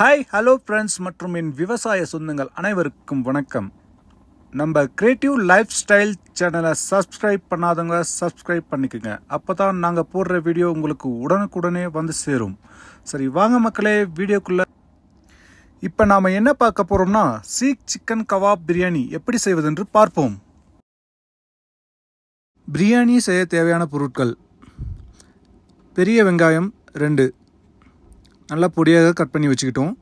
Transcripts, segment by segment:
Hi hello friends மற்றும் என் விவசாய சொந்தங்கள் அனைவருக்கும் வணக்கம். நம்ம கிரியேட்டிவ் லைஃப் ஸ்டைல் சேனலை சப்ஸ்கிரைப் பண்ணாதவங்க சப்ஸ்கிரைப் பண்ணிக்கோங்க. அப்போ தான் நாங்கள் போடுற வீடியோ உங்களுக்கு உடனுக்குடனே வந்து சேரும். சரி வாங்க மக்களே வீடியோக்குள்ளே. இப்போ நாம் என்ன பார்க்க போகிறோம்னா சீக் சிக்கன் கவாப் பிரியாணி எப்படி செய்வதென்று பார்ப்போம். பிரியாணி செய்ய தேவையான பொருட்கள். பெரிய வெங்காயம் ரெண்டு. நல்லா பொடியாக கட் பண்ணி வச்சுக்கிட்டோம்.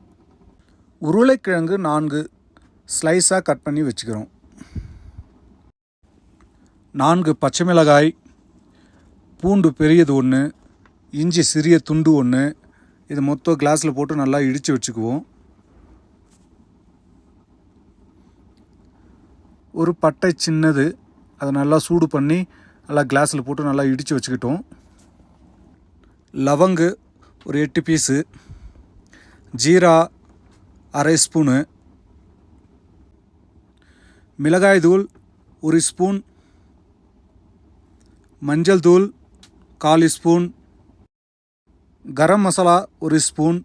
உருளைக்கிழங்கு நான்கு ஸ்லைஸாக கட் பண்ணி வச்சுக்கிறோம். நான்கு பச்சை மிளகாய் பூண்டு பெரியது ஒன்று இஞ்சி சிறிய துண்டு ஒன்று இது மொத்தம் கிளாஸில் போட்டு நல்லா இடித்து வச்சுக்குவோம். ஒரு பட்டை சின்னது அதை நல்லா சூடு பண்ணி நல்லா கிளாஸில் போட்டு நல்லா இடித்து வச்சுக்கிட்டோம். லவங்கு ஒரு எட்டு பீஸு ஜீரா அரை ஸ்பூனு மிளகாய் தூள் ஒரு ஸ்பூன் மஞ்சள் தூள் கால் ஸ்பூன் கரம் மசாலா ஒரு ஸ்பூன்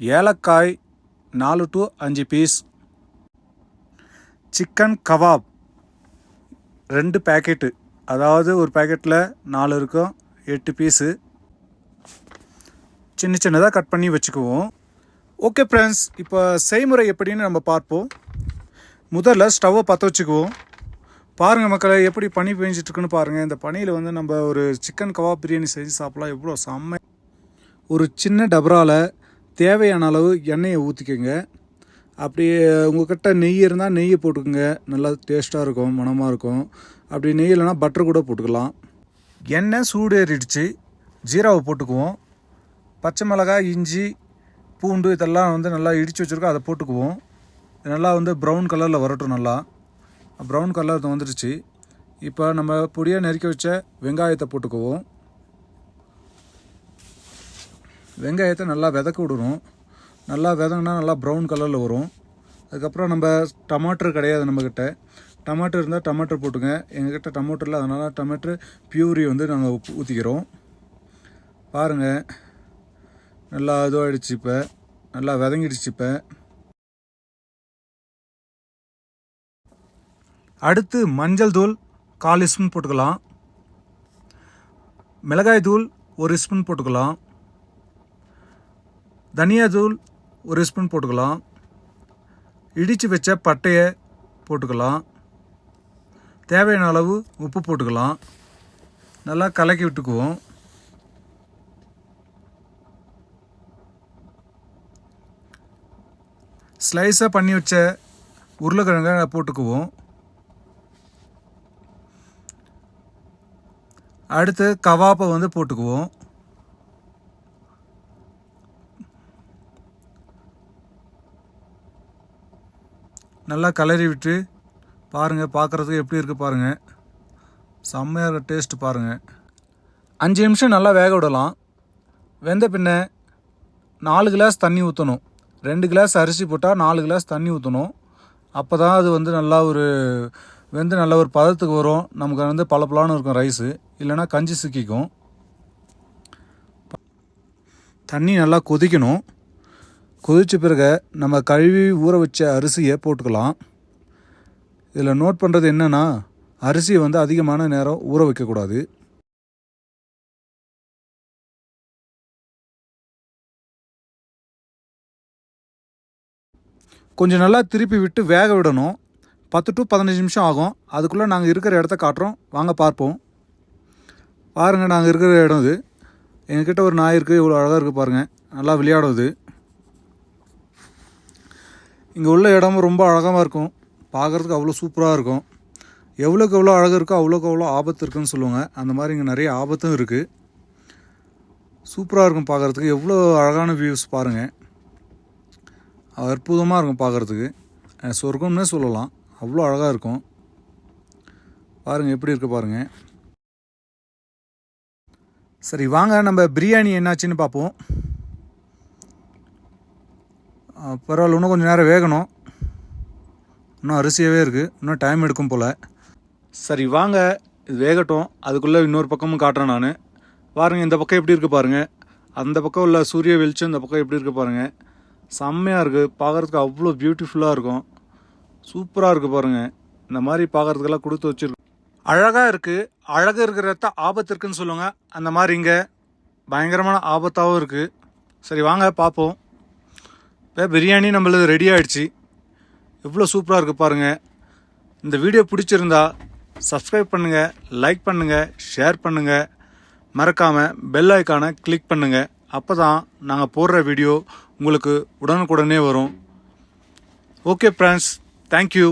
ஏலக்காய் நாலு டு அஞ்சு பீஸ் சிக்கன் கபாப் ரெண்டு பேக்கெட்டு அதாவது ஒரு பேக்கெட்டில் நாலு இருக்கும் எட்டு பீஸு சின்ன சின்னதாக கட் பண்ணி வச்சுக்குவோம். ஓகே ஃப்ரெண்ட்ஸ் இப்போ செய்முறை எப்படின்னு நம்ம பார்ப்போம். முதல்ல ஸ்டவ்வை பற்ற வச்சுக்குவோம். பாருங்கள் மக்களை எப்படி பனி பெஞ்சிட்ருக்குன்னு பாருங்கள் இந்த பனியில் வந்து நம்ம ஒரு சிக்கன் கவா பிரியாணி செஞ்சு சாப்பிட்லாம். எவ்வளோ செம்ம ஒரு சின்ன டபராவில் தேவையான அளவு எண்ணெயை ஊற்றிக்கோங்க அப்படி உங்கள்கிட்ட நெய் இருந்தால் நெய்யை போட்டுக்கோங்க. நல்லா டேஸ்ட்டாக இருக்கும் மணமாக இருக்கும். அப்படி நெய் இல்லைனா பட்டர் கூட போட்டுக்கலாம். எண்ணெய் சூடு ஏறிடுச்சு ஜீராவை போட்டுக்குவோம். பச்சை மிளகாய் இஞ்சி பூண்டு இதெல்லாம் வந்து நல்லா இடித்து வச்சுருக்கோம் அதை போட்டுக்குவோம். நல்லா வந்து ப்ரௌன் கலரில் வரட்டும் நல்லா. ப்ரௌன் கலர் வந்துடுச்சு. இப்போ நம்ம பொடியாக நெருக்கி வச்ச வெங்காயத்தை போட்டுக்குவோம். வெங்காயத்தை நல்லா விதக்க விடணும். நல்லா விதங்கினா நல்லா ப்ரௌன் கலரில் வரும். அதுக்கப்புறம் நம்ம டமாட்டர் கிடையாது நம்மக்கிட்ட டமாட்டர் இருந்தால் டமாட்டர் போட்டுங்க. எங்கக்கிட்ட டமாட்டர் இல்லை அதனால் டமாட்டர் பியூரி வந்து நாங்கள் ஊற்றிக்கிறோம் பாருங்கள் நல்லா இதுவாகிடுச்சு இப்போ. நல்லா விதங்கிடுச்சு இப்போ. அடுத்து மஞ்சள் தூள் கால் ஸ்பூன் போட்டுக்கலாம். மிளகாய் தூள் ஒரு ஸ்பூன் போட்டுக்கலாம். தனியா தூள் ஒரு ஸ்பூன் போட்டுக்கலாம். இடித்து வச்ச பட்டையை போட்டுக்கலாம். தேவையான அளவு உப்பு போட்டுக்கலாம். நல்லா கலக்கி விட்டுக்குவோம். ஸ்லைஸாக பண்ணி வச்ச உருளைக்கிழங்க போட்டுக்குவோம். அடுத்து கவாப்பை வந்து போட்டுக்குவோம். நல்லா கலரி விட்டு பாருங்கள் பார்க்குறதுக்கு எப்படி இருக்குது பாருங்கள் செம்மையாக டேஸ்ட்டு பாருங்கள் அஞ்சு நிமிஷம் நல்லா வேக விடலாம். வெந்த பின்ன நாலு கிளாஸ் தண்ணி ஊற்றணும் ரெண்டு கிளாஸ் அரிசி போட்டால் நாலு கிளாஸ் தண்ணி ஊற்றணும் அப்போ தான் அது வந்து நல்லா ஒரு வெந்து நல்ல ஒரு பதத்துக்கு வரும். நமக்கு வந்து பளபளன்னு இருக்கும் ரைஸு இல்லைன்னா கஞ்சி சிக்கிக்கும். தண்ணி நல்லா கொதிக்கணும். கொதித்த பிறகு நம்ம கழுவி ஊற வச்ச அரிசியை போட்டுக்கலாம். இதில் நோட் பண்ணுறது என்னென்னா அரிசியை வந்து அதிகமான நேரம் ஊற வைக்கக்கூடாது. கொஞ்சம் நல்லா திருப்பி விட்டு வேக விடணும். பத்து டு பதினஞ்சு நிமிஷம் ஆகும். அதுக்குள்ளே நாங்கள் இருக்கிற இடத்த காட்டுறோம். வாங்க பார்ப்போம். பாருங்கள் நாங்கள் இருக்கிற இடம் இது. எங்ககிட்ட ஒரு நாய் இருக்குது இவ்வளோ அழகாக இருக்குது பாருங்கள் நல்லா விளையாடுவது இங்கே உள்ள இடமும் ரொம்ப அழகாக இருக்கும். பார்க்குறதுக்கு அவ்வளோ சூப்பராக இருக்கும். எவ்வளோக்கு எவ்வளோ அழகு இருக்கோ அவ்வளோக்கு அவ்வளோ ஆபத்து இருக்குன்னு சொல்லுவாங்க. அந்த மாதிரி இங்கே நிறைய ஆபத்தும் இருக்குது சூப்பராக இருக்கும் பார்க்குறதுக்கு எவ்வளோ அழகான வியூஸ் பாருங்கள் அற்புதமாக இருக்கும் பார்க்குறதுக்கு சொர்க்கம்னே சொல்லலாம். அவ்வளோ அழகாக இருக்கும். பாருங்கள் எப்படி இருக்குது பாருங்கள் சரி வாங்க நம்ம பிரியாணி என்னாச்சுன்னு பார்ப்போம் பரவாயில்ல இன்னும் கொஞ்சம் நேரம் வேகணும். இன்னும் அரிசியாகவே இருக்குது இன்னும் டைம் எடுக்கும் போல். சரி வாங்க. இது வேகட்டும். அதுக்குள்ளே இன்னொரு பக்கமும் காட்டுறேன் நான். பாருங்கள் இந்த பக்கம் எப்படி இருக்குது பாருங்கள் அந்த பக்கம் உள்ள சூரிய வெளிச்சம் இந்த பக்கம் எப்படி இருக்குது பாருங்கள் செம்மையாக இருக்குது பார்க்குறதுக்கு அவ்வளோ பியூட்டிஃபுல்லாக இருக்கும். சூப்பராக இருக்குது பாருங்கள் இந்த மாதிரி பார்க்குறதுக்கெல்லாம் கொடுத்து வச்சுருக்கோம் அழகாக இருக்குது அழகு இருக்கிறத ஆபத்து இருக்குன்னு சொல்லுவாங்க அந்த மாதிரி இங்கே பயங்கரமான ஆபத்தாகவும் இருக்குது சரி வாங்க பார்ப்போம் இப்போ பிரியாணி நம்மளது ரெடி ஆகிடுச்சு எவ்வளோ சூப்பராக இருக்குது பாருங்கள் இந்த வீடியோ பிடிச்சிருந்தா சப்ஸ்கிரைப் பண்ணுங்கள் லைக் பண்ணுங்கள் ஷேர் பண்ணுங்கள் மறக்காமல் பெல் ஐக்கானை கிளிக் பண்ணுங்கள் அப்போ தான் நாங்கள் போடுற வீடியோ உங்களுக்கு உடனுக்குடனே வரும். Okay friends thank you